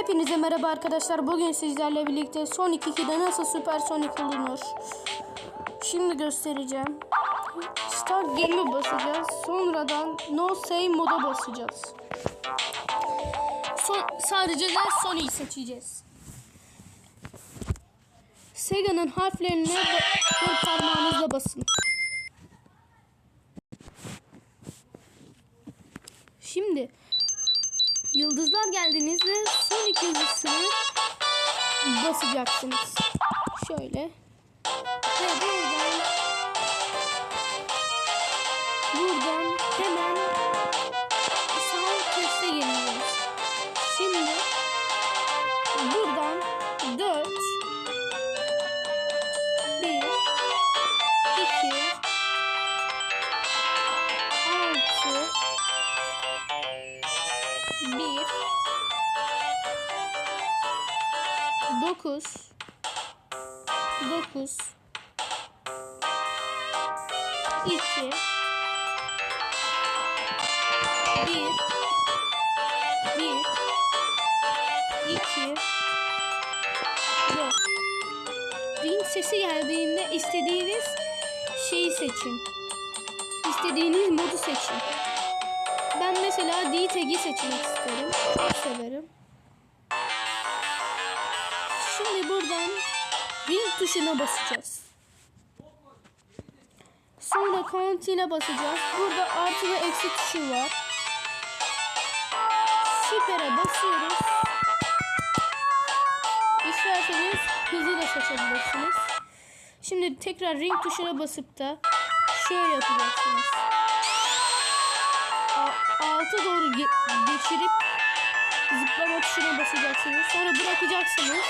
Hepinize merhaba arkadaşlar. Bugün sizlerle birlikte Sonic 2'de nasıl Süper Sonic olunur. Şimdi göstereceğim. Start Game'e basacağız. Sonradan No Save moda basacağız. Son, sadece de Sonic'i seçeceğiz. Sega'nın harflerine dört parmağınızla basın. Şimdi Yıldızlar geldiğinizde Sonic yazısını basacaksınız. Şöyle. Ve buradan buradan hemen 9 9 2 1 ring sesi geldiğinde istediğiniz şeyi seçin. İstediğiniz modu seçin. Ben mesela D tag'i seçmek isterim. Çok severim. Buradan ring tuşuna basacağız. Sonra count ile basacağız. Burada artı ve eksi tuşu var. Süper'e basıyoruz. İsterseniz hızı da seçebilirsiniz. Şimdi tekrar ring tuşuna basıp da şöyle yapacaksınız alta doğru ge geçirip zıplama tuşuna basacaksınız. Sonra bırakacaksınız.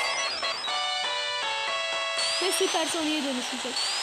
Ve süper Sonic'e dönüşecek.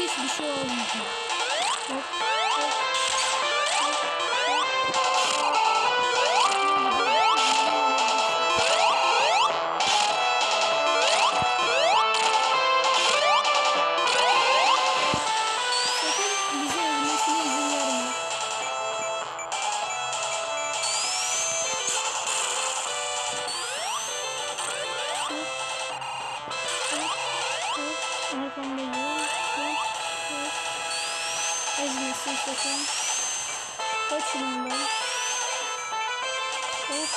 Hiçbir şey olmayacak. Hop, Ezmesin sakın. Kaçın ondan. Hop.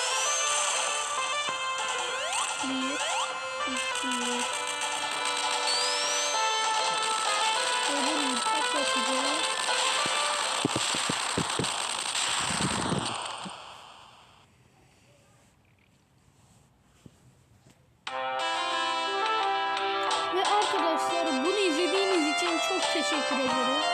Bir. iki. Öbür patlatacağım. Ve arkadaşlar bunu izlediğiniz için çok teşekkür ederim.